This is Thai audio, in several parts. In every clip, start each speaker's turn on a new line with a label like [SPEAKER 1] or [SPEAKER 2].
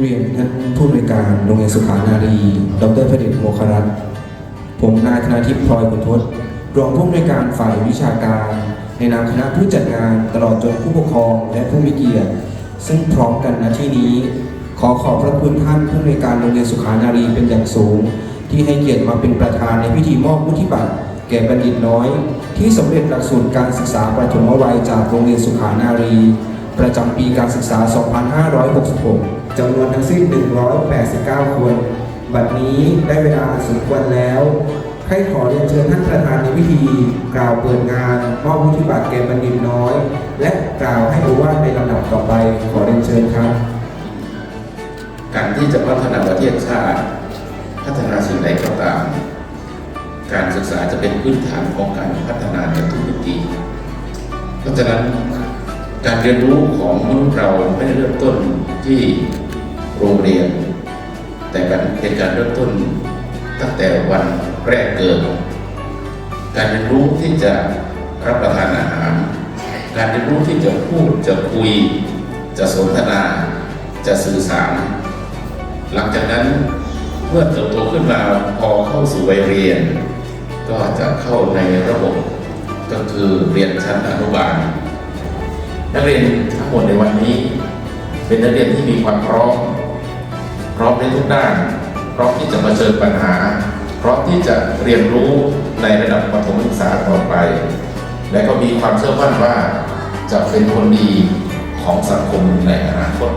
[SPEAKER 1] เรียนท่านผู้อำนวยการโรงเรียนสุขานารี ดรพเดชโมครัตผมนายธนาทิพย์พลอยขุนทศรองผู้อำนวยการฝ่ายวิชาการ ในนามคณะผู้จัดงานตลอดจนผู้ปกครองและผู้มีเกียรติ ซึ่งพร้อมกันณที่นี้ ขอขอบพระคุณท่านผู้อำนวยการโรงเรียนสุขานารีเป็นอย่างสูง ที่ให้เกียรติมาเป็นประธานในพิธีมอบวุฒิบัตรแก่บัณฑิตน้อย ที่สำเร็จหลักสูตรการศึกษาประถมวัยจากโรงเรียนสุขานารี ประจำปีการศึกษา 2566 จำนวนทั้งสิ้น 189 คน บัดนี้ได้เวลาสมควรแล้ว ให้ขอเรียนเชิญท่านประธานในพิธี กล่าวเปิดงานมอบวุฒิบัตรแก่บัณฑิตน้อย และกล่าวให้โอวาทในลำดับต่อไป ขอเรียนเชิญครับ
[SPEAKER 2] การที่จะพัฒนาประเทศชาติ พัฒนาสิ่งใดก็ตาม การศึกษาจะเป็นพื้นฐานของการพัฒนาในทุกมิติเพราะฉะนั้น การเรียนรู้ของมนุษย์เราไม่ได้เริ่มต้นที่โรงเรียน แต่การเป็นการเริ่มต้นตั้งแต่วันแรกเกิด การเรียนรู้ที่จะรับประทานอาหาร การเรียนรู้ที่จะพูดจะคุย จะสนทนา จะสื่อสาร หลังจากนั้นเมื่อเติบโตขึ้นมาพอเข้าสู่วัยเรียน ก็จะเข้าในระบบก็คือเรียนชั้นอนุบาล นักเรียนทั้งหมดในวันนี้ เป็นนักเรียนที่มีความพร้อมพร้อมในทุกด้านพร้อมที่จะมาเจอปัญหาพร้อมที่จะเรียนรู้ในระดับประถมศึกษาต่อไป และก็มีความเชื่อมั่นว่าจะเป็นคนดีของสังคมในอนาคต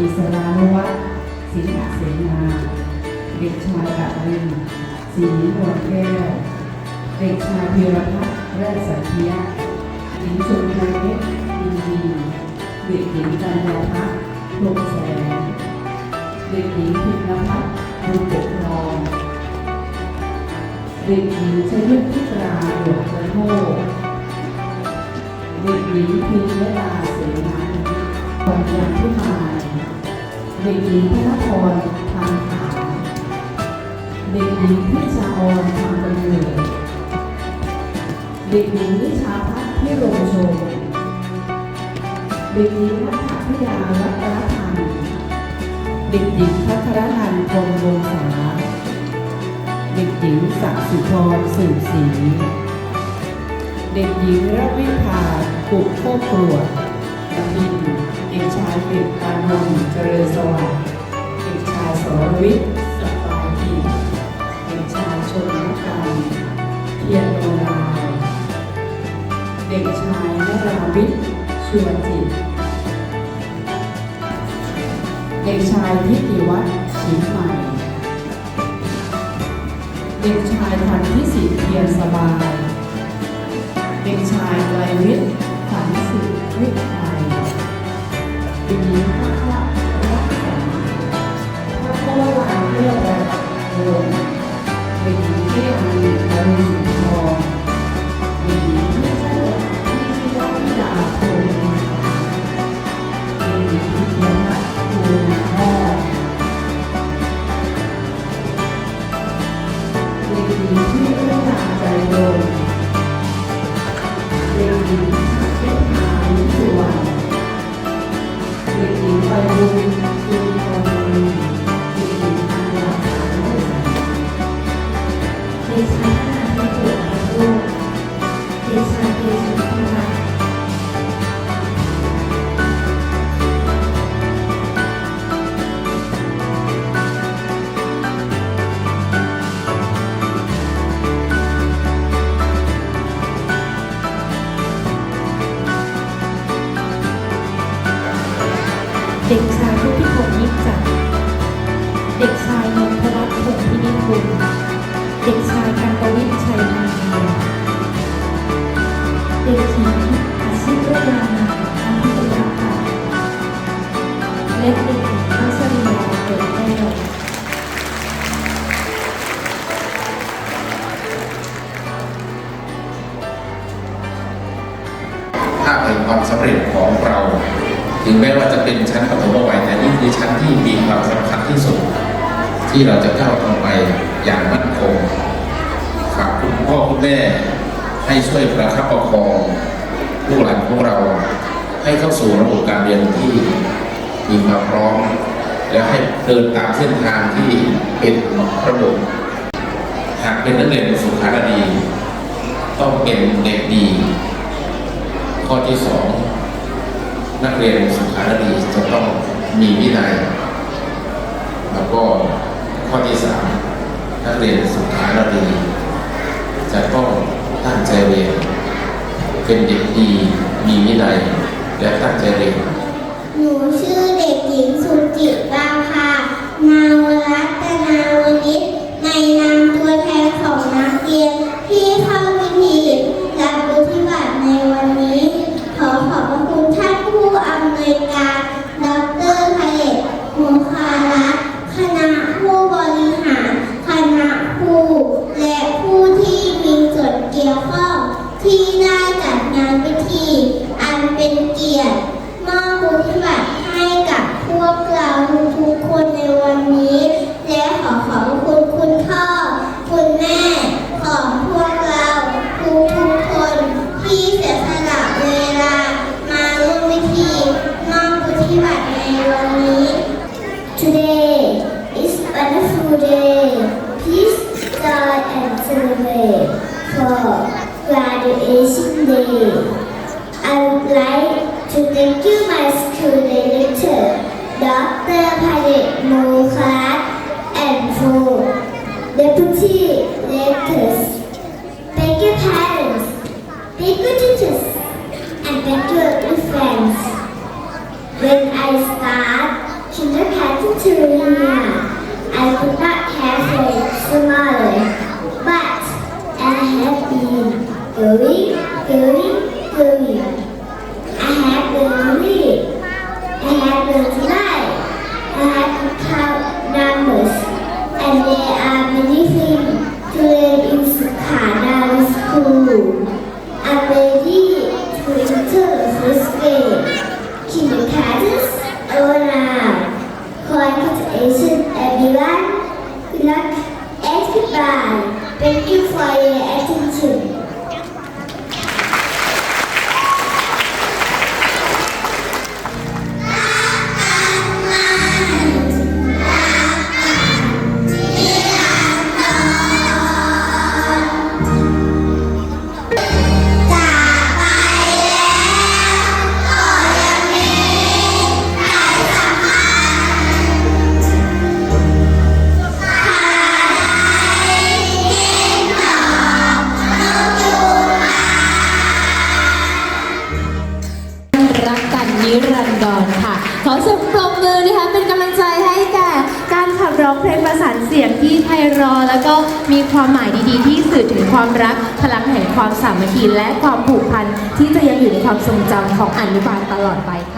[SPEAKER 3] อิสรานุวั
[SPEAKER 4] ฒน์สิงหเสนาเด็กชายกัตรินศรีนวลแก้วเด็กชายพีรพัฒน์แรกสันเทียหญิงชมพูเพชรอินดีเด็กหญิงกัญญาพัฒน์พรหมแสงเด็กหญิงพิมพ์พัฒน์บุญปกครองเด็กหญิงชยุทธิราหลวงกระโทกเด็กหญิงพิยดาเสนาปัญญาพิมาย เด็กหญิงพนครทางขาวเด็กหญิงพิชาออนทางกำเนิดเด็กหญิงวิชาพัฒน์พิโรมชมเด็กหญิงนัทธิยารัตนพันธ์เด็กหญิงพัทรนันท์พงวงศาเด็กหญิงศักดิ์สุพรสืบศรีเด็กหญิงระวิภาปุกโคกรวดตะบิน ด็กชายเด็กตานนท์เจริญสวัสดิ์เด็กชายสรวิทย์สปายกิจเด็กชายชนนกันเพียรโนราเด็กชายนราวิทย์ชวนจิต เด็กชายทิติวัฒน์ชิมใหม่ เด็กชายพันธิสิทธิ์เพียรสบาย เด็กชายไกลวิทย์ขันสิทธิ์วิทย์ เด็ ที่เราจะ
[SPEAKER 5] ก้าว
[SPEAKER 2] ต่อไปอย่างมั่นคงฝากคุณพ่อคุณแม่ให้ช่วยประคับประคองลูกหลานของเราให้เข้าสู่ระบบการเรียนที่มีความพร้อม และให้เดินตามเส้นทางที่เป็นระบบหากเป็นนักเรียนสุขาดี ต้องเป็นเด็กดี ข้อที่สองนักเรียนสุขารีจะต้องมีวินัย แล้วก็ ข้อที่สามนักเรียนสุขารีจะต้องตั้งใจเรียน เป็นเด็กดีมีวินัยและตั้งใจเรียน
[SPEAKER 3] หนูชื่อเด็กหญิงสุจิตรางานาวรัตนาวนิชในนามตัวแทนของนักเรียนที่เข้าพิธีรับวุฒิบัตรในวันนี้ ขอขอบพระคุณท่านผู้อำนวยการ ดรพเอกโมคารัตน์คณะผู้บริหาร คณะครูและผู้ที่มีส่วนเกี่ยวข้อง ที่ได้จัดงานพิธี อันเป็นเกียรติ มอบวุฒิบัตรให้ กั
[SPEAKER 6] แล้วก็มีความหมายดีๆ ที่สื่อถึงความรักพลังแห่งความสามัคคีและความผูกพันที่จะยังอยู่ในความทรงจำของอนุบาลตลอดไปค่ะ